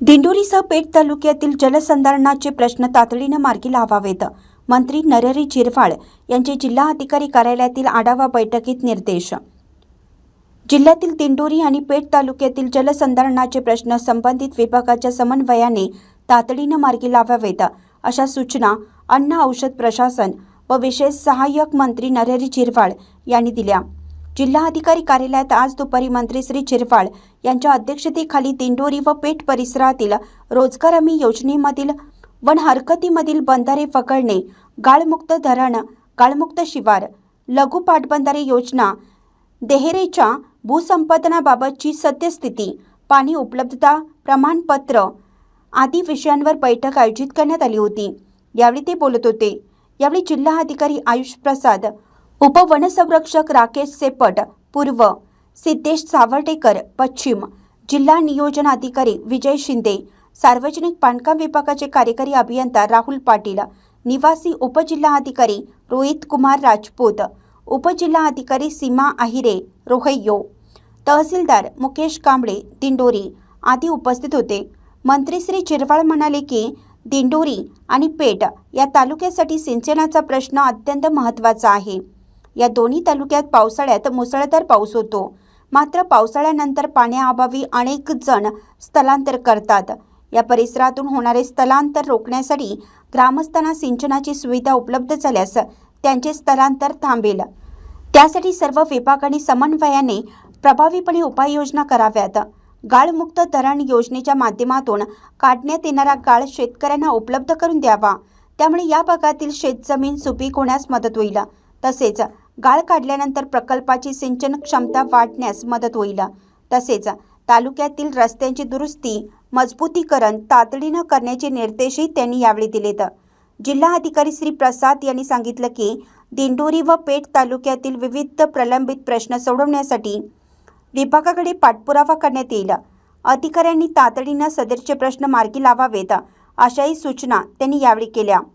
दिंडोरीसह पेठ तालुक्यातील जलसंधारणाचे प्रश्न तातडीनं मार्गी लावावेत. मंत्री नरहरी झिरवाळ यांचे जिल्हा अधिकारी कार्यालयातील आढावा बैठकीत निर्देश. जिल्ह्यातील दिंडोरी आणि पेठ तालुक्यातील जलसंधारणाचे प्रश्न संबंधित विभागाच्या समन्वयाने तातडीनं मार्गी लावावेत अशा सूचना अन्न औषध प्रशासन व विशेष सहाय्यक मंत्री नरहरी झिरवाळ यांनी दिल्या. जिल्हा अधिकारी कार्यालयात आज दुपारी मंत्री श्री झिरवाळ यांच्या अध्यक्षतेखाली दिंडोरी व पेठ परिसरातील रोजगार हमी योजनेमधील वन हरकतीमधील बंधारे पकडणे गाळमुक्त धरण गाळमुक्त शिवार लघु पाटबंधारे योजना देहेरेच्या भूसंपादनाबाबतची सद्यस्थिती पाणी उपलब्धता प्रमाणपत्र आदी विषयांवर बैठक आयोजित करण्यात आली होती. यावेळी ते बोलत होते. यावेळी जिल्हा अधिकारी आयुष प्रसाद उपवनसंरक्षक राकेश सेपट पूर्व सिद्धेश सावर्डेकर पश्चिम जिल्हा नियोजन अधिकारी विजय शिंदे सार्वजनिक बांधकाम विभागाचे कार्यकारी अभियंता राहुल पाटील निवासी उपजिल्हाधिकारी रोहित कुमार राजपूत उपजिल्हाधिकारी सीमा आहिरे रोहयो तहसीलदार मुकेश कांबळे दिंडोरी आदी उपस्थित होते. मंत्री श्री चिरवाळ म्हणाले की दिंडोरी आणि पेठ या तालुक्यासाठी सिंचनाचा प्रश्न अत्यंत महत्त्वाचा आहे. या दोन्ही तालुक्यात पावसाळ्यात मुसळधार पाऊस होतो. मात्र पावसाळ्यानंतर पाण्याअभावी अनेक जण स्थलांतर करतात. या परिसरातून होणारे स्थलांतर रोखण्यासाठी ग्रामस्थांना सिंचनाची सुविधा उपलब्ध झाल्यास त्यांचे स्थलांतर थांबेल. त्यासाठी सर्व विभागांनी समन्वयाने प्रभावीपणे उपाययोजना कराव्यात. गाळमुक्त धरण योजनेच्या माध्यमातून काढण्यात येणारा गाळ शेतकऱ्यांना उपलब्ध करून द्यावा. त्यामुळे या भागातील शेतजमीन सुपीक होण्यास मदत होईल. तसेच गाळ काढल्यानंतर प्रकल्पाची सिंचन क्षमता वाढण्यास मदत होईल. तसेच तालुक्यातील रस्त्यांची दुरुस्ती मजबूतीकरण तातडीनं करण्याचे निर्देशही त्यांनी यावेळी दिलेत. जिल्हा अधिकारी श्री प्रसाद यांनी सांगितलं की दिंडोरी व पेठ तालुक्यातील विविध प्रलंबित प्रश्न सोडवण्यासाठी विभागाकडे पाठपुरावा करण्यात येईल. अधिकाऱ्यांनी तातडीनं सदरचे प्रश्न मार्गी लावावेत अशाही सूचना त्यांनी यावेळी केल्या.